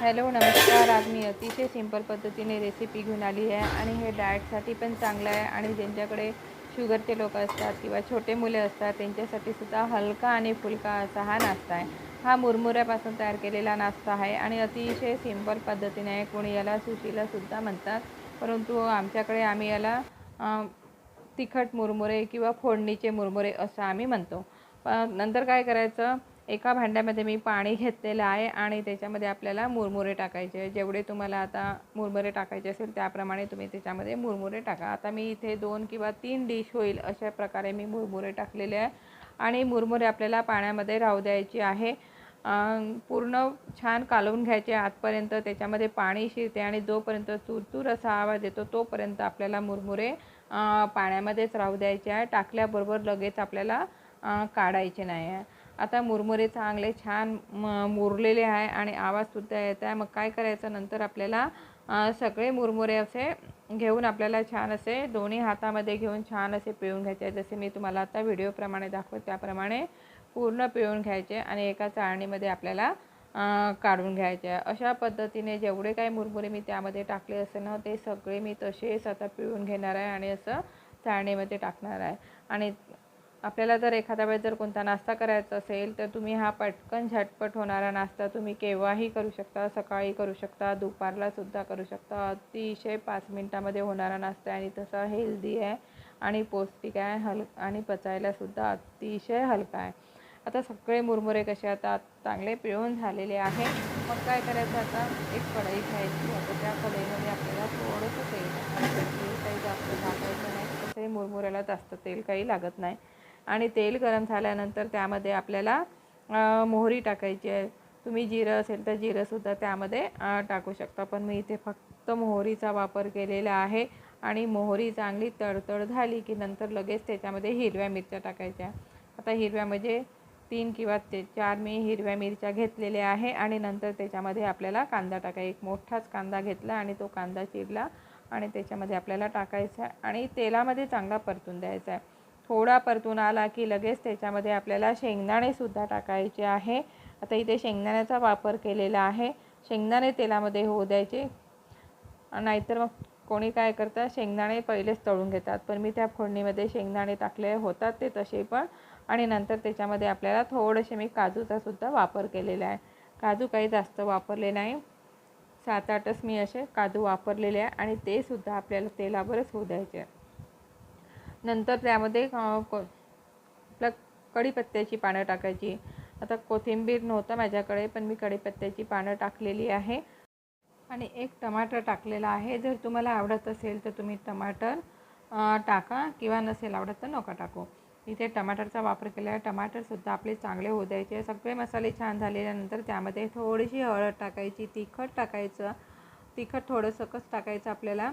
Hello नमस्कार. आज मी अतिशय सिंपल पद्धतीने रेसिपी घेऊन आली आहे आणि हे डाएटसाठी पण चांगलं आहे आणि ज्यांच्याकडे शुगरचे लोक असतात किंवा छोटे मुले असतात त्यांच्यासाठी सुद्धा हलका आणि फुलका असा हा नाश्ता आहे. हा मुरमुऱ्यापासून तयार केलेला नाश्ता आहे आणि अतिशय सिंपल पद्धतीने आहे कोणी याला सुशीलासुद्धा म्हणतात. परंतु आमच्याकडे आम्ही याला तिखट मुरमुरे किंवा फोडणीचे मुरमुरे असं आम्ही म्हणतो. प नंतर काय करायचं? एका भांड्यामध्ये मी पाणी घेतलेलं आहे आणि त्याच्यामध्ये आपल्याला मुरमुरे टाकायचे. जेवढे तुम्हाला आता मुरमुरे टाकायचे असेल त्याप्रमाणे तुम्ही त्याच्यामध्ये मुरमुरे टाका. आता मी इथे दोन किंवा तीन डिश होईल अशा प्रकारे मी मुरमुरे टाकलेले आहे. आणि मुरमुरे आपल्याला पाण्यामध्ये राहू द्यायची आहे. पूर्ण छान कालवून घ्यायचे. आतपर्यंत त्याच्यामध्ये पाणी शिरते आणि जोपर्यंत चुरचूर असा आवाज येतो तोपर्यंत आपल्याला मुरमुरे पाण्यामध्येच राहू द्यायचे आहे. टाकल्याबरोबर लगेच आपल्याला काढायचे नाही आहे. आता मुरमुरे चांगले छान म मुरलेले आहे आणि आवाजसुद्धा येत आहे. मग काय करायचं? नंतर आपल्याला सगळे मुरमुरे असे घेऊन आपल्याला छान असे दोन्ही हातामध्ये घेऊन छान असे पिळून घ्यायचे. जसे मी तुम्हाला आता व्हिडिओप्रमाणे दाखवत त्याप्रमाणे पूर्ण पिळून घ्यायचे आणि एका चाळणीमध्ये आपल्याला काढून घ्यायचे. अशा पद्धतीने जेवढे काही मुरमुरे मी त्यामध्ये टाकले असेल ना ते सगळे मी तसेच आता पिळून घेणार आहे आणि असं चाळणीमध्ये टाकणार आहे. आणि आपल्याला जर एखाद्या वेळेस जर कोणता नाश्ता करायचा असेल तर तुम्ही हा पटकन झटपट होणारा नाश्ता तुम्ही केव्हाही करू शकता. सकाळी करू शकता दुपारला सुद्धा करू शकता. अतिशय पाच मिनटामध्ये होणारा नाश्ता आहे आणि तसा हेल्दी आहे आणि पौष्टिक आहे हल आणि पचायलासुद्धा अतिशय हलका आहे. आता सगळे मुरमुरे कसे आता चांगले पिळून झालेले आहे. मग काय करायचं आता? एक कढई घ्यायची. आता त्या कढईमध्ये आपल्याला थोडंसं तेल तेल काही जास्त टाकायचं नाही. तसंही मुरमुऱ्याला जास्त तेल काही लागत नाही. आणि तेल गरम झाल्यानंतर त्यामध्ये आपल्याला मोहरी टाकायची आहे. तुम्ही जिरं असेल तर जिरंसुद्धा त्यामध्ये टाकू शकता. पण मी इथे फक्त मोहरीचा वापर केलेला आहे आणि मोहरी चांगली तडतड झाली की नंतर लगेच त्याच्यामध्ये हिरव्या मिरच्या टाकायच्या. आता हिरव्या म्हणजे तीन किंवा ते चार मी हिरव्या मिरच्या घेतलेल्या आहे आणि नंतर त्याच्यामध्ये आपल्याला कांदा टाकाय एक मोठाच कांदा घेतला आणि तो कांदा चिरला आणि त्याच्यामध्ये आपल्याला टाकायचा आहे आणि तेलामध्ये चांगला परतून द्यायचा आहे. थोडा परतून आला की लगेच त्याच्यामध्ये आपल्याला शेंगदाणेसुद्धा टाकायचे आहे. आता इथे शेंगदाण्याचा वापर केलेला आहे. शेंगदाणे तेलामध्ये होऊ द्यायचे. नाहीतर मग कोणी काय करतात शेंगदाणे पहिलेच तळून घेतात. पण मी त्या फोडणीमध्ये शेंगदाणे टाकले होतात ते तसे पण. आणि नंतर त्याच्यामध्ये आपल्याला थोडेसे मी काजूचा सुद्धा वापर केलेला आहे. काजू काही जास्त वापरले नाही. सात आठच मी असे काजू वापरलेले आहे आणि ते सुद्धा आपल्याला तेलावरच होऊ द्यायचे. आहे नंतर त्यामध्ये को आपलं कढीपत्त्याची पानं टाकायची. आता कोथिंबीर नव्हतं माझ्याकडे पण मी कढीपत्त्याची पानं टाकलेली आहे. आणि एक टमाटर टाकलेला आहे. जर तुम्हाला आवडत असेल तर तुम्ही टमाटर टाका किंवा नसेल आवडत तर नका टाकू. इथे टमाटरचा वापर केला आहे टमाटरसुद्धा आपले चांगले होऊ द्यायचे. सगळे मसाले छान झाल्यानंतर त्यामध्ये थोडीशी हळद टाकायची तिखट टाकायचं. तिखट थोडंसं कस टाकायचं आपल्याला?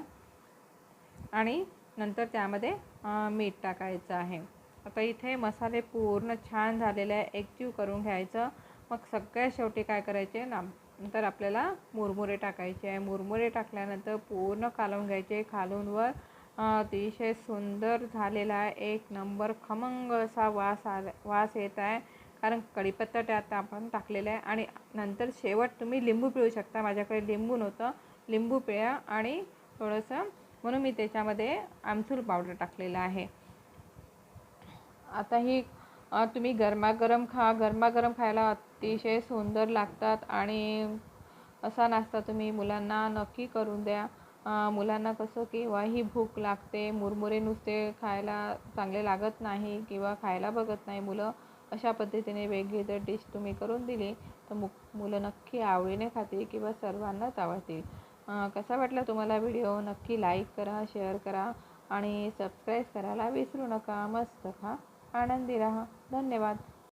आणि नंतर त्यामध्ये मीठ टाकायचं आहे. आता इथे मसाले पूर्ण छान झालेले आहे. एकजीव करून घ्यायचं. मग सगळ्यात शेवटी काय करायचे ना नंतर आपल्याला मुरमुरे टाकायचे आहे. मुरमुरे टाकल्यानंतर पूर्ण कालवून घ्यायचे. खालून वर अतिशय सुंदर झालेला आहे. एक नंबर खमंग असा वास आला वास येत आहे. कारण कढीपत्ता त्यात आपण टाकलेला आहे. आणि नंतर शेवट तुम्ही लिंबू पिळू शकता. माझ्याकडे लिंबू नव्हतं. लिंबू पिळा आणि थोडंसं म्हणून मी त्याच्यामध्ये आमचूर पावडर टाकलेला आहे. आता ही तुम्ही गरमागरम खा. गरमागरम खायला अतिशय सुंदर लागतात आणि असा नाश्ता तुम्ही मुलांना नक्की करून द्या. मुलांना कसं केव्हाही भूक लागते मुरमुरे नुसते खायला चांगले लागत नाही किंवा खायला बघत नाही मुलं अशा पद्धतीने वेगळी जर डिश तुम्ही करून दिली तर मु मुलं नक्की आवडीने खातील किंवा सर्वांनाच आवडतील. कसा वाटला तुम्हाला व्हिडिओ? नक्की लाईक करा शेअर करा आणि सबस्क्राईब करायला विसरू नका. मस्त खा. आनंदी राहा. धन्यवाद.